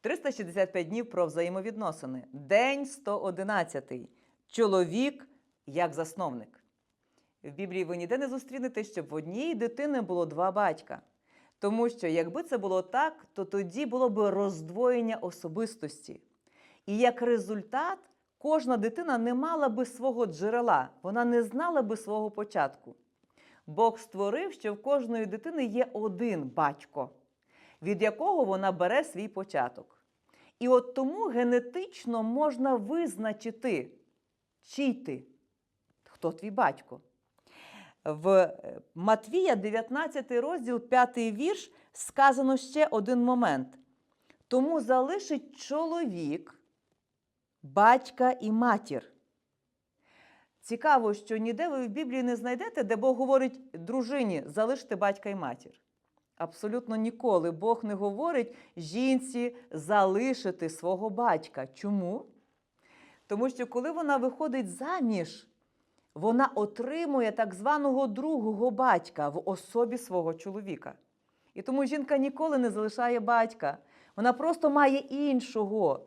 365 днів про взаємовідносини. День 111. Чоловік як засновник. В Біблії ви ніде не зустрінете, щоб в однієї дитини було два батька. Тому що, якби це було так, то тоді було б роздвоєння особистості. І як результат, кожна дитина не мала би свого джерела, вона не знала би свого початку. Бог створив, що в кожної дитини є один батько, від якого вона бере свій початок. І от тому генетично можна визначити, чий ти, хто твій батько. В е, Матвія, 19 розділ, 5 вірш, сказано ще один момент. Тому залишить чоловік батька і матір. Цікаво, що ніде ви в Біблії не знайдете, де Бог говорить дружині залиште батька і матір. Абсолютно ніколи Бог не говорить жінці залишити свого батька. Чому? Тому що коли вона виходить заміж, вона отримує так званого другого батька в особі свого чоловіка. І тому жінка ніколи не залишає батька. Вона просто має іншого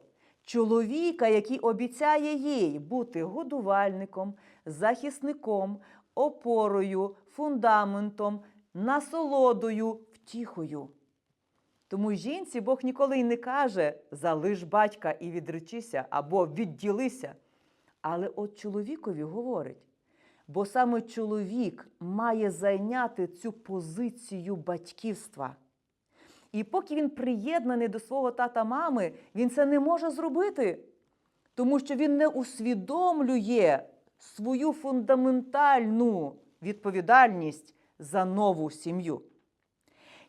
чоловіка, який обіцяє їй бути годувальником, захисником, опорою, фундаментом, насолодою, втіхою. Тому жінці Бог ніколи й не каже залиш батька і відречися або відділися. Але от чоловікові говорить, бо саме чоловік має зайняти цю позицію батьківства. І поки він приєднаний до свого тата мами, він це не може зробити, тому що він не усвідомлює свою фундаментальну відповідальність за нову сім'ю.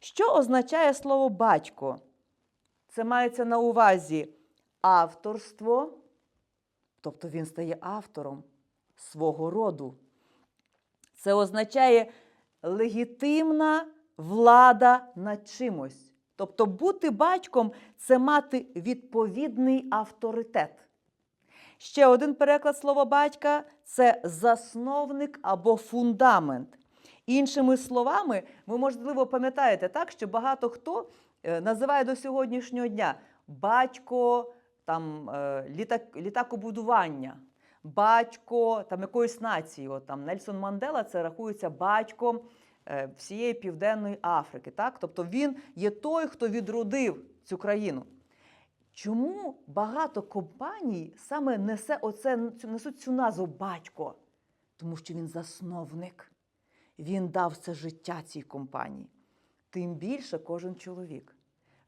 Що означає слово батько? Це мається на увазі авторство, тобто він стає автором свого роду. Це означає легітимна влада над чимось. Тобто бути батьком це мати відповідний авторитет. Ще один переклад слова батька це засновник або фундамент. Іншими словами, ви, можливо, пам'ятаєте так, що багато хто е, називає до сьогоднішнього дня батько там, е, літак, літакобудування, батько там, якоїсь нації. От, там, Нельсон Мандела це рахується батьком е, всієї Південної Африки. Так? Тобто він є той, хто відродив цю країну. Чому багато компаній саме несе оце, несуть цю назву батько? Тому що він засновник. Він дав це життя цій компанії. Тим більше кожен чоловік.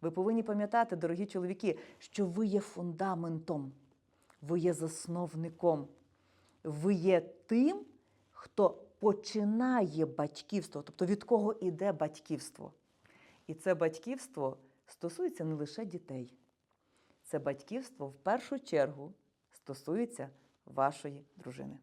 Ви повинні пам'ятати, дорогі чоловіки, що ви є фундаментом, ви є засновником, ви є тим, хто починає батьківство, тобто від кого іде батьківство. І це батьківство стосується не лише дітей. Це батьківство в першу чергу стосується вашої дружини.